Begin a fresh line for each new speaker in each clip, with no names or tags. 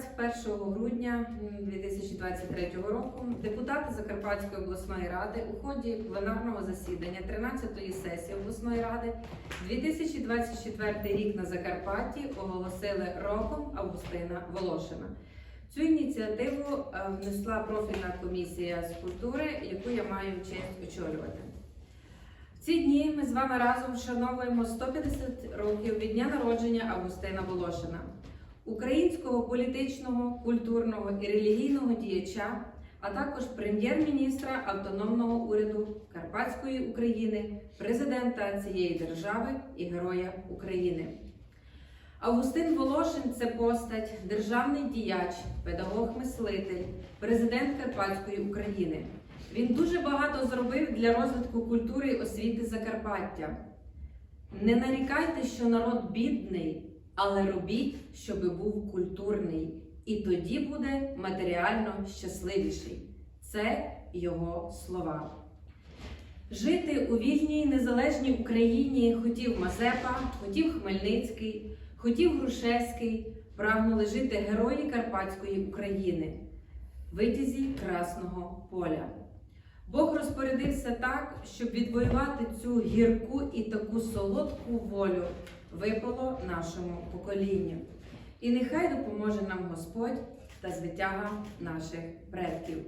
21 грудня 2023 року депутати Закарпатської обласної ради у ході пленарного засідання 13-ї сесії обласної ради 2024 рік на Закарпатті оголосили роком Августина Волошина. Цю ініціативу е, внесла профільна комісія з культури, яку я маю честь очолювати. В ці дні ми з вами разом вшановуємо 150 років від дня народження Августина Волошина, українського політичного, культурного і релігійного діяча, а також прем'єр-міністра автономного уряду Карпатської України, президента цієї держави і Героя України. Августин Волошин це постать, державний діяч, педагог-мислитель, президент Карпатської України. Він дуже багато зробив для розвитку культури і освіти Закарпаття. Не нарікайте, що народ бідний, але робіть, щоб був культурний, і тоді буде матеріально щасливіший. Це його слова. Жити у вільній незалежній Україні хотів Мазепа, хотів Хмельницький, хотів Грушевський, прагнули жити герої Карпатської України, витязі Красного поля. Бог розпорядився так, щоб відвоювати цю гірку і таку солодку волю випало нашому поколінню. І нехай допоможе нам Господь та звитяга наших предків.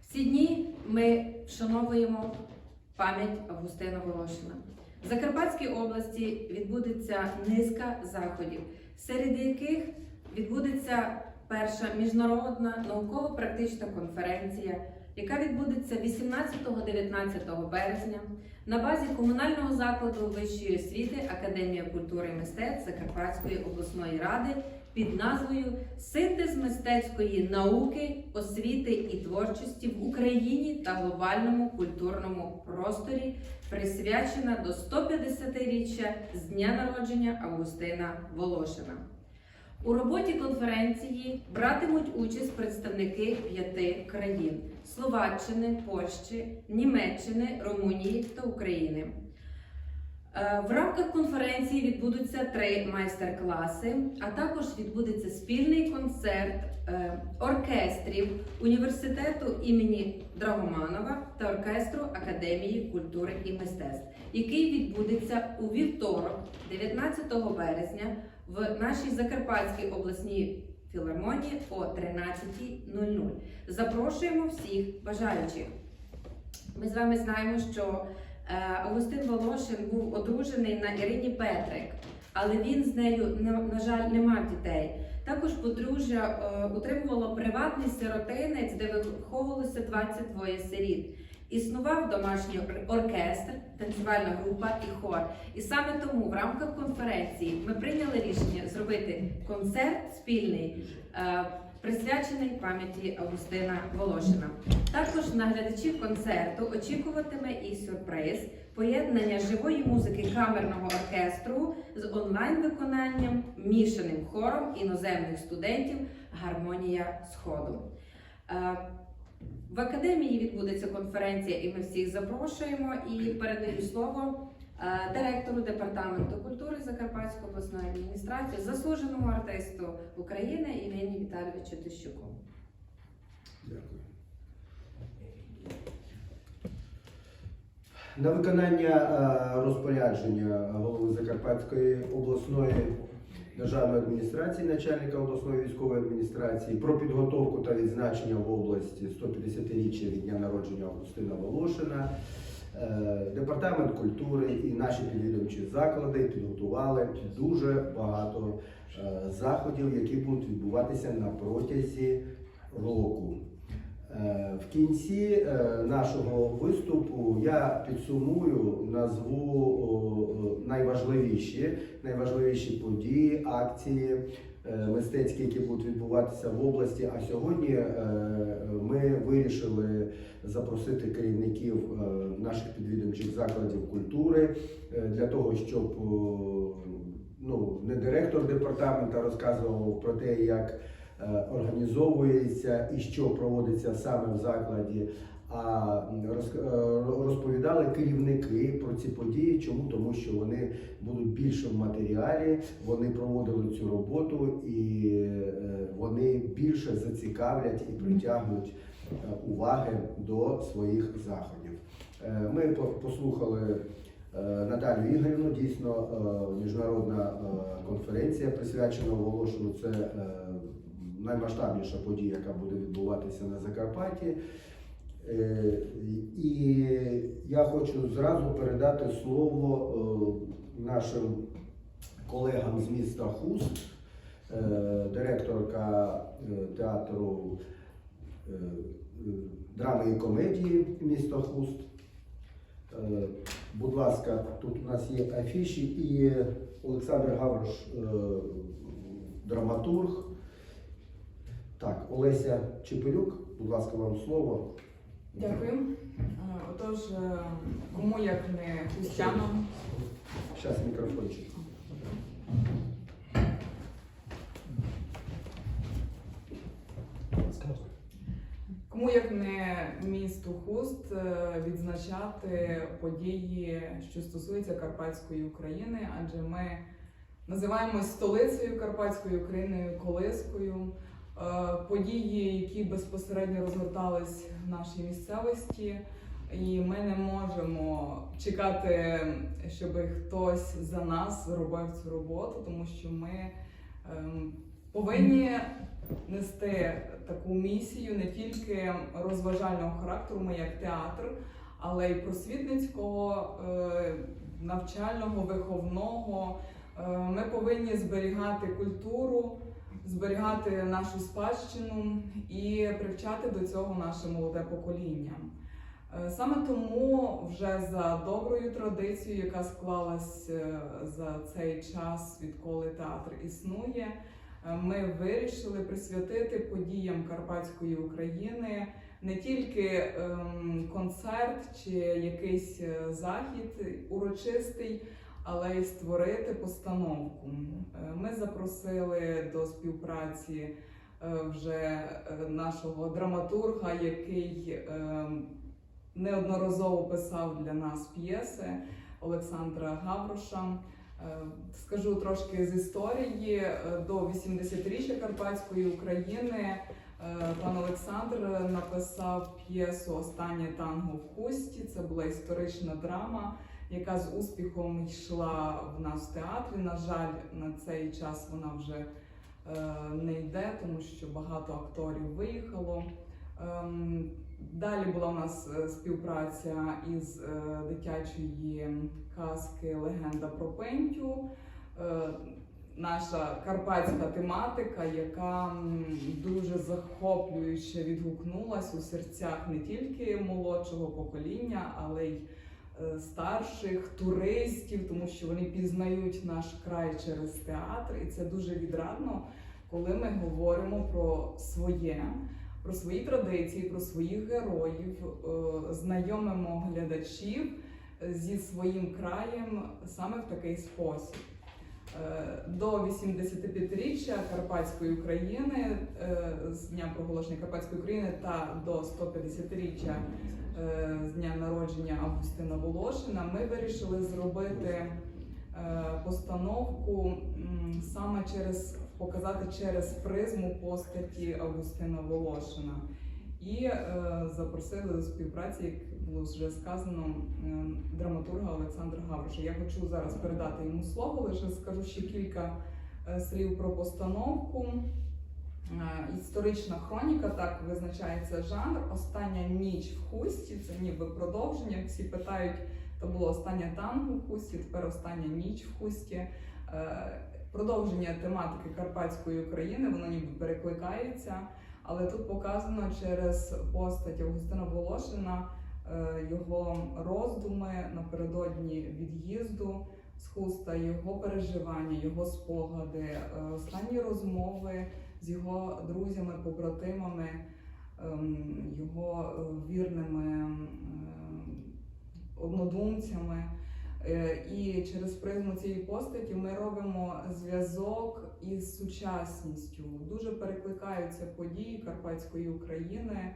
В ці дні ми вшановуємо пам'ять Августина Волошина. В Закарпатській області відбудеться низка заходів, серед яких відбудеться перша міжнародна науково-практична конференція, яка відбудеться 18-19 березня на базі комунального закладу вищої освіти Академія культури і мистецтв Закарпатської обласної ради під назвою Синтез мистецької науки, освіти і творчості в Україні та глобальному культурному просторі, присвячена до 150-річчя з дня народження Августина Волошина. У роботі конференції братимуть участь представники п'яти країн: Словаччини, Польщі, Німеччини, Румунії та України. Е, В рамках конференції відбудуться три майстер-класи, а також відбудеться спільний концерт е, оркестрів університету імені Драгоманова та оркестру Академії культури і мистецтв, який відбудеться у вівторок, 19 березня, в нашій Закарпатській обласній філармонії о 13.00. Запрошуємо всіх бажаючих. Ми з вами знаємо, що е, Августин Волошин був одружений на Ірині Петрик, але він з нею, на, жаль, не мав дітей. Також подружжя е, утримувало приватний сиротинець, де виховувалося 22 сиріт. Існував домашній оркестр, танцювальна група і хор. І саме тому в рамках конференції ми прийняли рішення зробити концерт спільний, е, присвячений пам'яті Августина Волошина. Також на глядачів концерту очікуватиме і сюрприз поєднання живої музики камерного оркестру з онлайн-виконанням, мішаним хором іноземних студентів Гармонія Сходу. В академії відбудеться конференція, і ми всіх запрошуємо. І передаю слово е, директору департаменту культури Закарпатської обласної адміністрації, заслуженому артисту України Євгенію Віталійовичу Тищуку.
Дякую. На виконання е, розпорядження голови Закарпатської обласної державної адміністрації, начальника обласної військової адміністрації про підготовку та відзначення в області 150-річчя від дня народження Августина Волошина. е, Департамент культури і наші підвідомчі заклади підготували дуже багато е, заходів, які будуть відбуватися на протязі кінці е, нашого виступу я підсумую, назву найважливіші, найважливіші події, акції е, мистецькі, які будуть відбуватися в області. А сьогодні е, ми вирішили запросити керівників наших підвідомчих закладів культури для того, щоб ну, не директор департамента розказував про те, як організовується і що проводиться саме в закладі, а е, розповідали керівники про ці події. Чому? Тому що вони будуть більше в матеріалі, вони проводили цю роботу і е, вони більше зацікавлять і притягнуть е, уваги до своїх заходів. Е, Ми послухали е, Наталію Ігорівну. Дійсно, е, міжнародна е, конференція присвячена Волошину. Це е, наймасштабніша подія, яка буде відбуватися на Закарпатті. Е, І я хочу зразу передати слово е, нашим колегам з міста Хуст, е, директорка театру драми і комедії міста Хуст. Будь ласка, тут у нас є афіші і Олександр Гаврош, драматург. Так, Олеся Чепелюк, будь ласка, вам слово.
Дякую. Е, Отож, е, кому як не хустянам,
Зараз мікрофончик.
кому як не місту Хуст е, відзначати події, що стосуються Карпатської України, адже ми називаємось столицею Карпатської України, колискою. Е, Події, які безпосередньо розгортались в нашій місцевості, і ми не можемо чекати, щоб хтось за нас робив цю роботу, тому що ми ем, повинні нести таку місію не тільки розважального характеру, ми як театр, але й просвітницького, е, навчального, виховного. Е, Ми повинні зберігати культуру, зберігати нашу спадщину і привчати до цього наше молоде покоління. Е, Саме тому вже за доброю традицією, яка склалась е, за цей час, відколи театр існує, е, ми вирішили присвятити подіям Карпатської України не тільки ем, концерт чи якийсь захід урочистий, але й створити постановку. Е, Ми запросили до співпраці е, вже е, нашого драматурга, який неодноразово писав для нас п'єси Олександра Гавроша. Скажу трошки з історії до 80-річчя Карпатської України. Пан Олександр написав п'єсу Останнє танго в хусті. Це була історична драма, яка з успіхом йшла в нас в театрі. На жаль, на цей час вона вже е, не йде, тому що багато акторів виїхало. Ем, Далі була у нас е, співпраця із е, дитячої казки Легенда про Пентю. Наша карпатська тематика, яка дуже захоплююче відгукнулась у серцях не тільки молодшого покоління, але й старших туристів, тому що вони пізнають наш край через театр, і це дуже відрадно, коли ми говоримо про своє про свої традиції, про своїх героїв, е, знайомимо глядачів зі своїм краєм саме в такий спосіб. Е, До 85-річчя Карпатської України е, з дня проголошення Карпатської України та до 150-річчя е, з дня народження Августина Волошина ми вирішили зробити е, постановку саме через показати через призму постаті Августина Волошина. І е, запросили до співпраці, як було вже сказано, е, драматурга Олександра Гавроша. Я хочу зараз передати йому слово, лише скажу ще кілька е, слів про постановку. Е, Історична хроніка, так визначається жанр. Остання ніч в хусті, це ніби продовження. Всі питають, то було останнє танго в хусті, тепер остання ніч в хусті. Е, Продовження тематики Карпатської України, воно ніби перекликається, але тут показано через постать Августина Волошина е, його роздуми напередодні від'їзду з хуста, його переживання, його спогади, е, останні розмови з його друзями, побратимами, ем, його е, вірними ем, однодумцями. Е, І через призму цієї постаті ми робимо зв'язок із сучасністю. Дуже перекликаються події Карпатської України.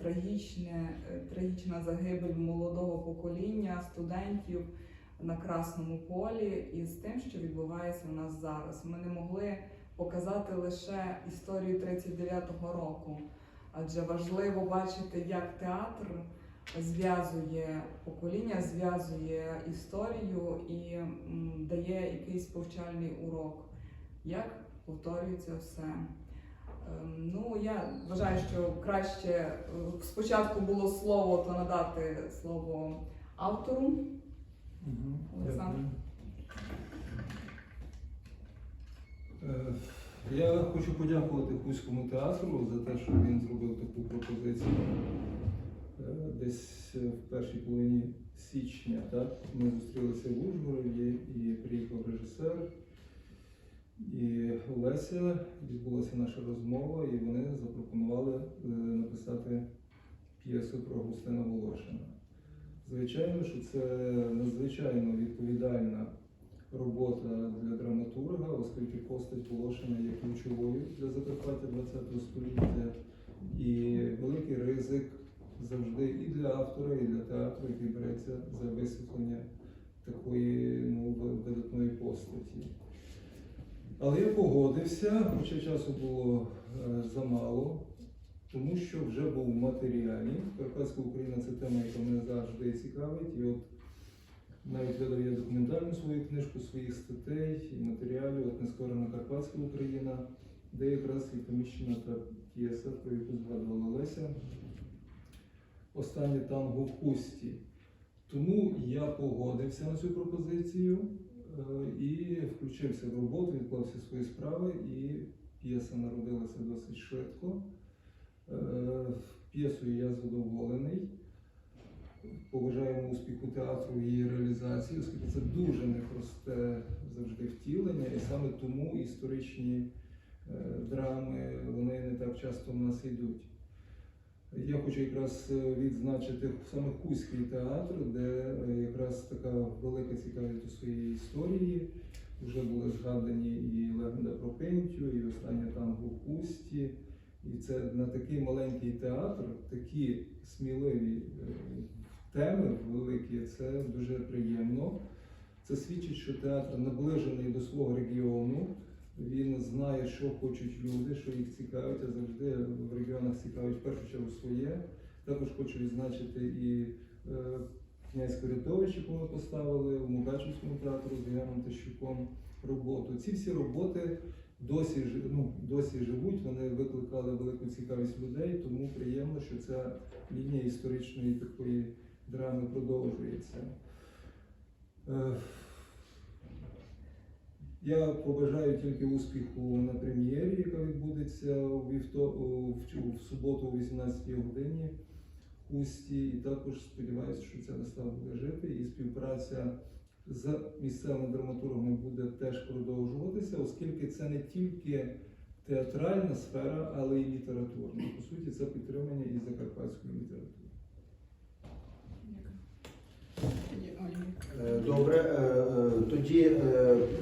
трагічне, трагічна загибель молодого покоління студентів на Красному полі і з тим, що відбувається у нас зараз. Ми не могли показати лише історію 39-го року, адже важливо бачити, як театр зв'язує покоління, зв'язує історію і дає якийсь повчальний урок, як повторюється все. Ем, Ну, я вважаю, що краще е, спочатку було слово, то надати слово автору. Олександр.
Е, Я хочу подякувати Хуському театру за те, що він зробив таку пропозицію. Е, Десь в першій половині січня так, ми зустрілися в Ужгороді і приїхав режисер. І Олеся відбулася наша розмова, і вони запропонували е, написати п'єсу про Густина Волошина. Звичайно, що це надзвичайно відповідальна робота для драматурга, оскільки постать Волошина є ключовою для Закарпаття ХХ століття, і великий ризик завжди і для автора, і для театру, який береться за висвітлення такої ну, видатної постаті. Але я погодився, хоча часу було е, замало, тому що вже був в матеріалі. Карпатська Україна це тема, яка мене завжди цікавить. І от навіть видав я документальну свою книжку своїх статей і матеріалів, от нескорена Карпатська Україна, де якраз і поміщена та п'єса, про яку згадувала Леся. Останнє танго в хусті. Тому я погодився на цю пропозицію е, і включився в роботу, відклав всі свої справи, і п'єса народилася досить швидко. Е, П'єсою я задоволений. Побажаємо успіху театру в її реалізації, оскільки це дуже непросте завжди втілення, і саме тому історичні е, драми вони не так часто в нас йдуть. Я хочу якраз е, відзначити саме Хуський театр, де якраз така велика цікавість у своїй історії. Вже були згадані і легенда про Пентю, і останнє танго в Хусті. І це на такий маленький театр, такі сміливі е, теми великі, це дуже приємно. Це свідчить, що театр наближений до свого регіону. Він знає, що хочуть люди, що їх цікавить, а завжди в регіонах цікавить в першу чергу своє. Також хочу відзначити і е, князь Корятович, яку ми поставили у Мукачівському театру з Євгеном Тищуком роботу. Ці всі роботи досі, ну, досі живуть, вони викликали велику цікавість людей, тому приємно, що ця лінія історичної такої драми продовжується. Е, Я побажаю тільки успіху на прем'єрі, яка відбудеться у в суботу о 18 годині в Хусті. І також сподіваюся, що ця вистава буде жити і співпраця з місцевими драматургами буде теж продовжуватися, оскільки це не тільки театральна сфера, але й літературна. По суті, це підтримання і закарпатської літератури.
Е, Добре, е, е, тоді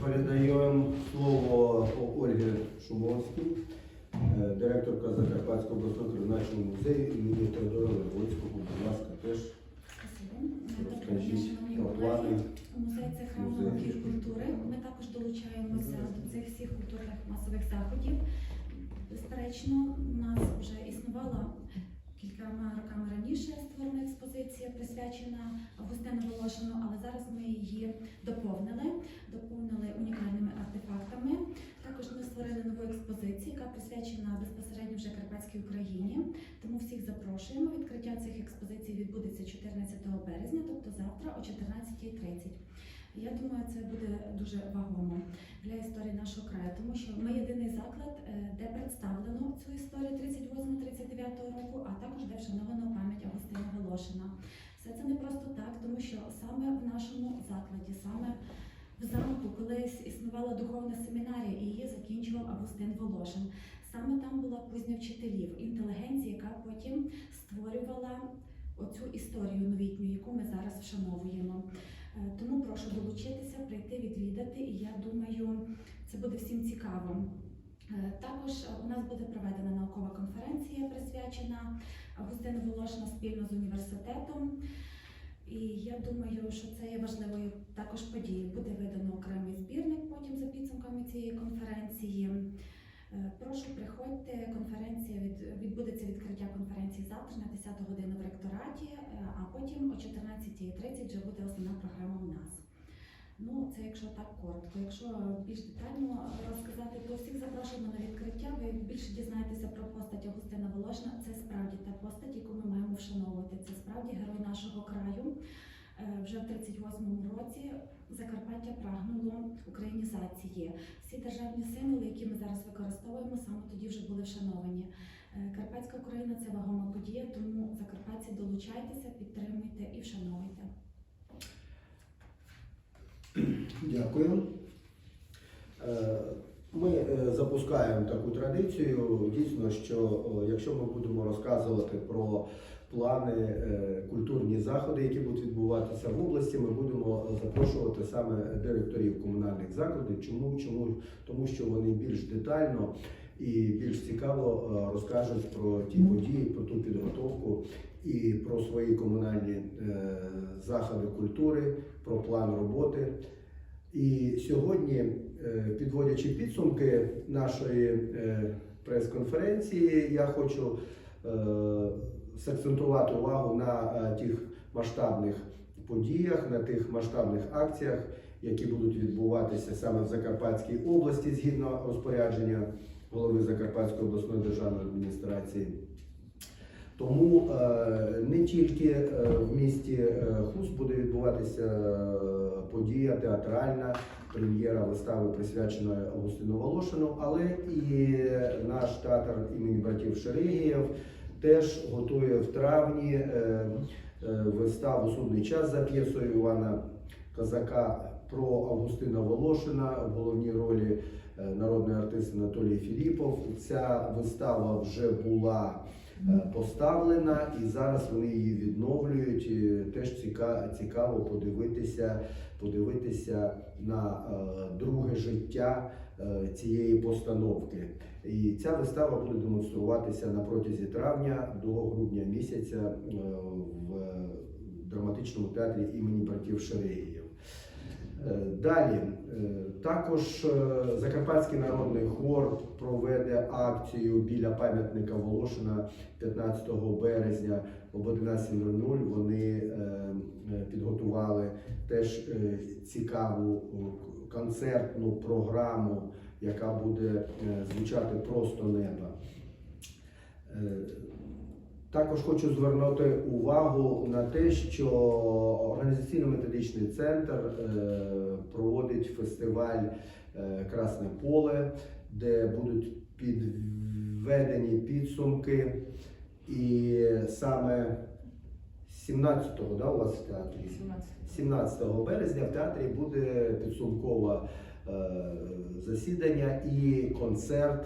передаємо слово Ольгі Шумовській, директорка Закарпатського обласного краєзнавчого музею імені Теодора Левольського. Будь ласка, теж розкажіть про плани.
Музей це храм науки і культури. Ми також долучаємося до цих всіх культурних масових заходів. Безперечно, у нас вже існувала кількома роками раніше створена експозиція, присвячена Августину Волошину, але зараз ми її доповнили, доповнили унікальними артефактами. Також ми створили нову експозицію, яка присвячена безпосередньо вже Карпатській Україні. Тому всіх запрошуємо. Відкриття цих експозицій відбудеться 14 березня, тобто завтра о 14.30. Я думаю, це буде дуже вагомо для історії нашого краю, тому що ми єдиний заклад, е, де представлено цю історію 38-39 року, а також де вшановано пам'ять Августина Волошина. Все це не просто так, тому що саме в нашому закладі, саме в замку, колись існувала духовна семінарія, і її закінчував Августин Волошин. Саме там була кузня вчителів, інтелігенції, яка потім створювала оцю історію новітню, яку ми зараз вшановуємо. Е, Тому прошу долучитися, прийти відвідати, і я думаю, це буде всім цікаво. Е, Також у нас буде проведена наукова конференція, присвячена Густину Волошина спільно з університетом. І я думаю, що це є важливою також подією. Буде видано окремий збірник потім за підсумками цієї конференції. Е, Прошу, приходьте. Конференція від, відбудеться відкриття конференції завтра на 10 годину в ректораті, е, а потім о 14.30 вже буде основна програма у нас. Ну, це якщо так коротко. Якщо більш детально розказати, то всіх запрошуємо на відкриття. Ви більше дізнаєтеся про постать Августина Волошина. Це справді та постать, яку ми маємо вшановувати. Це справді герой нашого краю. Е, Вже в 38-му році Закарпаття прагнуло українізації. Всі державні символи, які ми зараз використовуємо, саме тоді вже були вшановані. Е, Карпатська Україна це вагома подія, тому закарпатці долучайтеся, підтримуйте і вшановуйте.
Дякую. Е, Ми запускаємо таку традицію. Дійсно, що якщо ми будемо розказувати про плани, е, культурні заходи, які будуть відбуватися в області, ми будемо запрошувати саме директорів комунальних закладів. Чому? Чому? Тому що вони більш детально і більш цікаво е, розкажуть про ті події, про ту підготовку і про свої комунальні е, заходи культури, про план роботи. І сьогодні, е, підводячи підсумки нашої е, прес-конференції, я хочу е, сакцентувати увагу на е, тих масштабних подіях, на тих масштабних акціях, які будуть відбуватися саме в Закарпатській області згідно розпорядження голови Закарпатської обласної державної адміністрації. Тому е, не тільки е, в місті Хуст буде відбуватися подія театральна, прем'єра вистави присвяченої Августину Волошину, але і наш театр імені братів Шерегієв теж готує в травні е, е, виставу Судний час за п'єсою Івана Козака про Августина Волошина в головній ролі е, народний артист Анатолій Філіпов. Ця вистава вже була поставлена, і зараз вони її відновлюють. Теж цікаво подивитися, подивитися на друге життя цієї постановки. І ця вистава буде демонструватися на протязі травня до грудня місяця е, в драматичному театрі імені братів Шерегіїв. Е, Далі е, також Закарпатський народний хор проведе акцію біля пам'ятника Волошина 15 березня об 11.00. Вони підготували теж цікаву концертну програму, яка буде е, звучати просто неба. Е, також хочу звернути увагу на те, що організаційно-методичний центр е, проводить фестиваль Красне поле, де будуть підведені підсумки. І саме 17-го, да, у вас в театрі?
17.
17 березня в театрі буде підсумкове засідання і концерт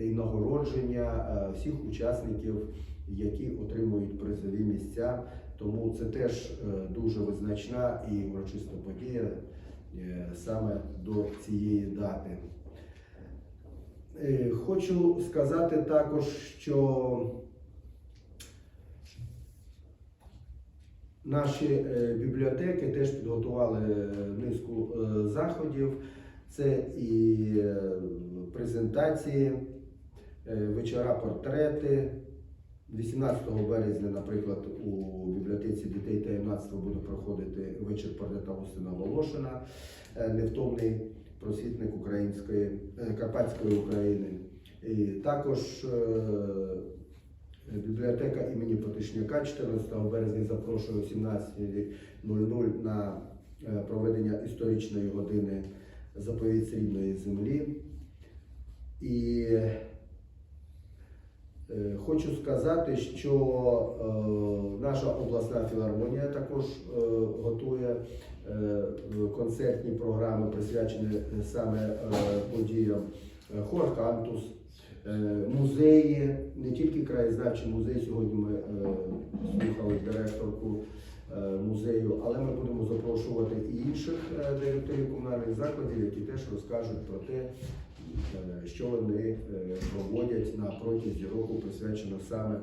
і нагородження е, всіх учасників, які отримують призові місця. Тому це теж е, дуже визначна і урочиста подія е, саме до цієї дати. Хочу сказати також, що Наші е, бібліотеки теж підготували е, низку е, заходів. Це і презентації, вечора портрети. 18 березня, наприклад, у бібліотеці дітей та юнацтва буде проходити вечір портрета Августина Волошина, невтомний просвітник української Карпатської України. І також Бібліотека імені Потишняка 14 березня запрошує о 17.00 на е, проведення історичної години заповідь рідної землі. І е, хочу сказати, що е, наша обласна філармонія також готує концертні програми, присвячені саме подіям Е, Хор Кантус. Е, Музеї, не тільки краєзнавчий музей. Сьогодні ми е, слухали директорку е, музею, але ми будемо запрошувати і інших директорів комунальних закладів, які теж розкажуть про те, що вони проводять на протязі року, присвячено саме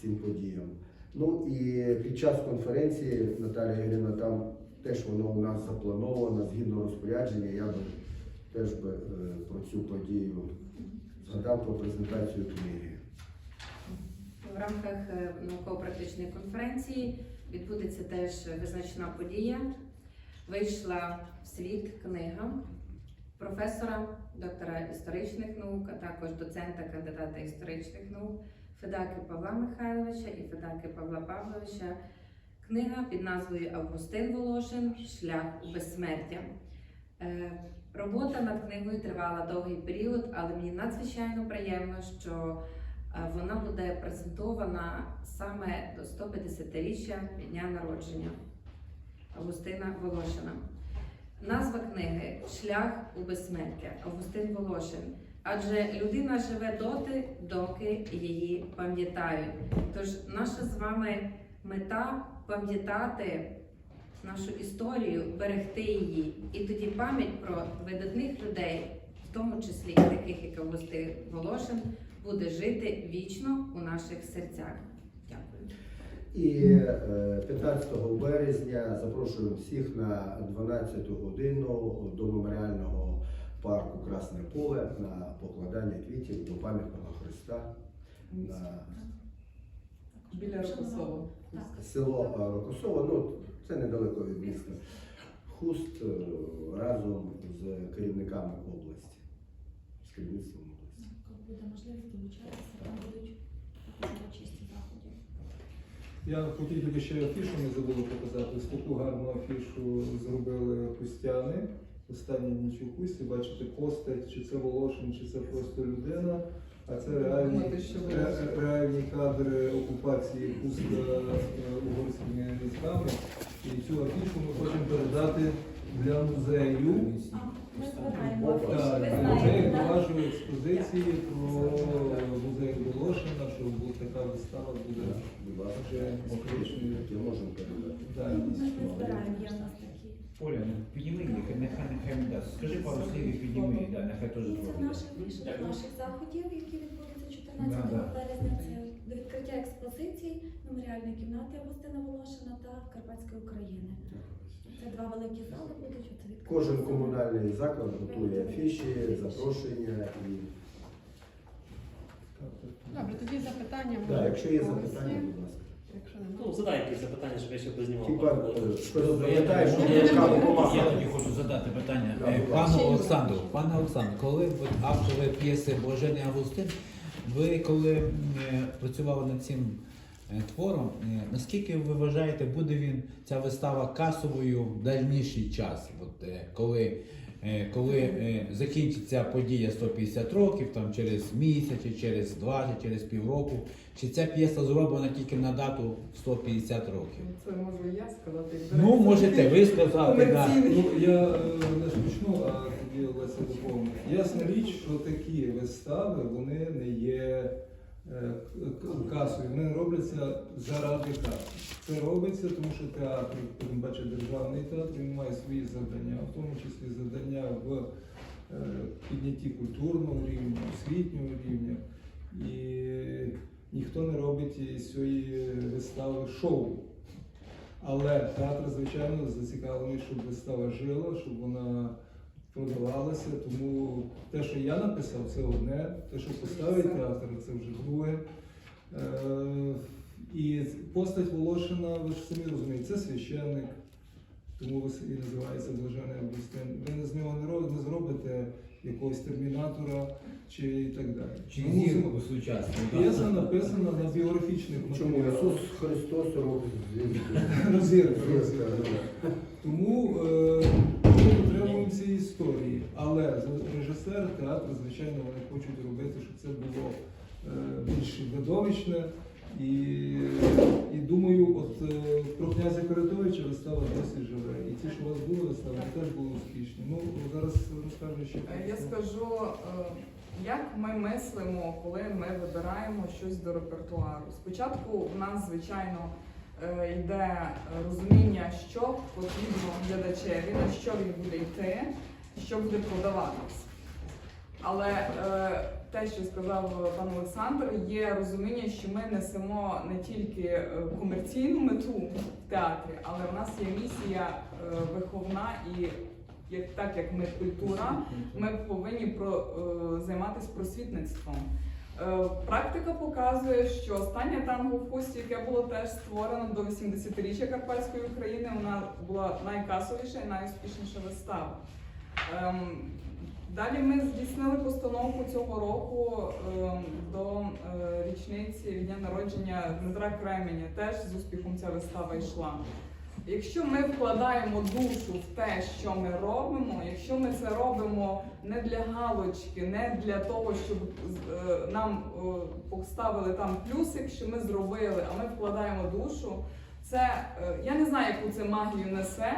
цим подіям. Ну і під час конференції Наталія Ігорівна, там теж воно у нас заплановано згідно розпорядження. Я би теж би про цю подію згадав про презентацію книги.
В рамках е, науково-практичної конференції відбудеться теж визначна подія. Вийшла в світ книга професора, доктора історичних наук, а також доцента, кандидата історичних наук Федаки Павла Михайловича і Федаки Павла Павловича. Книга під назвою Августин Волошин Шлях у безсмертя. Робота над книгою тривала довгий період, але мені надзвичайно приємно, що е, вона буде презентована саме до 150-річчя дня народження Августина Волошина. Назва книги Шлях у безсмертя Августин Волошин. Адже людина живе доти, доки її пам'ятають. Тож наша з вами мета пам'ятати нашу історію, берегти її, і тоді пам'ять про видатних людей, в тому числі і таких, як Августин Волошин, буде жити вічно у наших серцях. Дякую.
І е, 15 березня запрошуємо всіх на 12 годину до меморіального парку Красне Поле на покладання квітів до пам'ятного Христа на
Біля Рокосова.
Так.
село е, Рокосово. Ну, це недалеко від міста. Хуст е, разом з керівниками області, з керівництвом області.
Коли буде можливість долучатися, там будуть урочисті заходи.
Я хотів тільки ще афішу не забули показати. Ось таку гарну афішу зробили хустяни. Остання ніч у хусті, бачите постать, чи це Волошин, чи це просто людина. А це реальні, ре- реальні кадри окупації Хуста е, угорськими військами. І цю афішу ми хочемо передати для музею.
Ми збираємо
Опа.
афіші, ви
для
знаєте, так?
вашої експозиції про музей Волошина, що буде така вистава буде
Будь ласка, передати.
Ми збираємо, є в нас.
Оля, ну підніми їх, нехай нехай не дасть. Скажи пару слів і підніми, да, нехай теж
Це
зробить.
наш афіша наших заходів, які відбудуться 14
Да, да.
березня. Це до відкриття експозиції меморіальної кімнати Августина Волошина та Карпатської України. Це два великі зали будуть. Відкриття.
Кожен комунальний заклад готує афіші, запрошення і
Добре, тоді запитання
да,
може.
якщо є
когось
запитання, будь ласка.
Якщо немає.
Ну, задай якісь запитання, щоб я ще познімав.
Е,
Добре, я тоді-
що
я тоді- хочу задати питання. Е, Пану. Олександру, пане Олександр, коли ви автори п'єси Блажений Августин, ви коли е, працювали над цим е, твором, е, наскільки ви вважаєте, буде він ця вистава касовою в дальніший час? От, е, коли е, коли е, закінчиться подія 150 років, там через місяць, чи через два, чи через півроку, чи ця п'єса зроблена тільки на дату 150 років?
Це можу я сказати.
Ну, можете ви сказати, так.
Комерційний.
Ну, я е, не почну, а тоді Олеся доповнить. Ясна річ, що такі вистави вони не є е, касою, вони не робляться заради каси. Це робиться, тому що театр, тим паче державний театр, він має свої завдання, в тому числі завдання в е, піднятті культурного рівня, освітнього рівня. І ніхто не робить із цієї вистави шоу. Але театр, звичайно, зацікавлений, щоб вистава жила, щоб вона продавалася. Тому те, що я написав, це одне, те, що поставить театр, це вже друге. Е, і постать Волошина, ви ж самі розумієте, це священник, тому і називається Блажений Августин. Ви не з нього не ро- не зробите якогось термінатора чи і так далі.
Чи зірку сучасну?
П'єса написана на біографічних
Чому
матеріалах.
Ісус Христос рок
Розірка, розірка. Тому е, історії. Але з- режисер, театр, звичайно, вони хочуть робити, щоб це було е, більш видовищне. І, і думаю, от е, про князя Корятовича вистава досі живе. І ті, що у вас були вистави, теж були успішні. Ну, зараз розкажу ще.
Я скажу, е, як ми мислимо, коли ми вибираємо щось до репертуару. Спочатку в нас, звичайно, йде розуміння, що потрібно глядачеві, на що він буде йти, що буде продаватись. Але е, те, що сказав пан Олександр, є розуміння, що ми несемо не тільки е, комерційну мету в театрі, але в нас є місія е, виховна і як так як ми культура, ми повинні про, е, займатися просвітництвом. Е, Практика показує, що останнє танго в хусті, яке було теж створено до 80-річчя Карпатської України, вона була найкасовіша і найуспішніша вистава. Ем, Далі ми здійснили постановку цього року ем, до е, річниці дня народження Дмитра Кременя. Теж з успіхом ця вистава йшла. Якщо ми вкладаємо душу в те, що ми робимо, якщо ми це робимо не для галочки, не для того, щоб е, нам е, поставили там плюсик, що ми зробили, а ми вкладаємо душу, це я не знаю, яку це магію несе,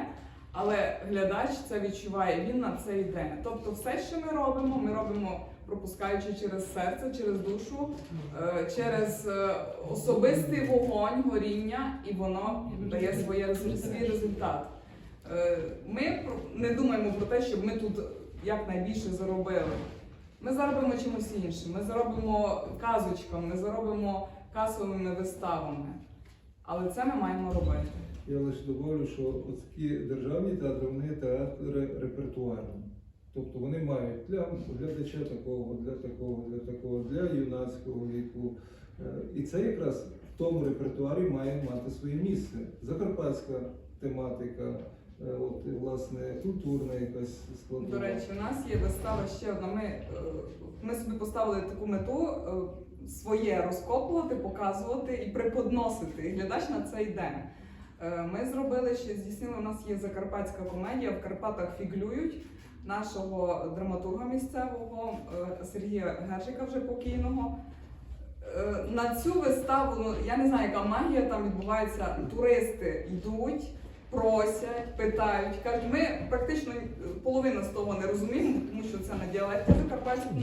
але глядач це відчуває, він на це йде. Тобто, все, що ми робимо, ми робимо пропускаючи через серце, через душу, е, через е, особистий вогонь, горіння, і воно дає своє свій результат. Е, Ми не думаємо про те, щоб ми тут якнайбільше заробили. Ми заробимо чимось іншим. Ми заробимо казочками, ми заробимо касовими виставами. Але це ми маємо робити.
Я лише добавлю, що такі державні театри, вони театри репертуарні. Тобто вони мають для глядача такого, для такого, для такого, для юнацького віку. Е, І це якраз в тому репертуарі має мати своє місце. Закарпатська тематика, е, от, власне, культурна якась складова.
До речі, у нас є вистава ще одна. Ми, е, ми собі поставили таку мету своє розкопувати, показувати і преподносити. І глядач на це йде. Е, Ми зробили ще здійснили. У нас є закарпатська комедія в Карпатах фіглюють нашого драматурга місцевого е, Сергія Гержика, вже покійного. Е, На цю виставу, ну я не знаю, яка магія там відбувається. Туристи йдуть, просять, питають, кажуть, ми практично половину з того не розуміємо, тому що це на діалекті закарпатському.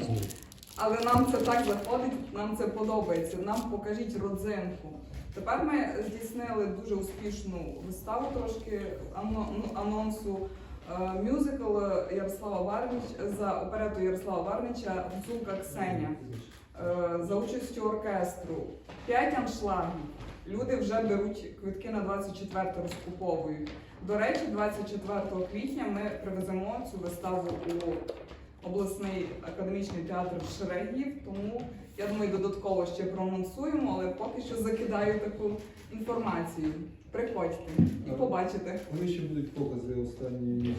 Але нам це так заходить, нам це подобається. Нам покажіть родзинку. Тепер ми здійснили дуже успішну виставу, трошки ну, анонсу. Е, Мюзикл Ярослава Варнич за оперету Ярослава Варнича Гуцулка Ксеня е, за участю оркестру. П'ять аншлагів. Люди вже беруть квитки на 24 розкуповують. До речі, 24 квітня ми привеземо цю виставу у обласний академічний театр Шерегів. Тому я думаю, додатково ще проанонсуємо, але поки що закидаю таку інформацію. Приходьте і побачите.
Вони ще будуть покази останні.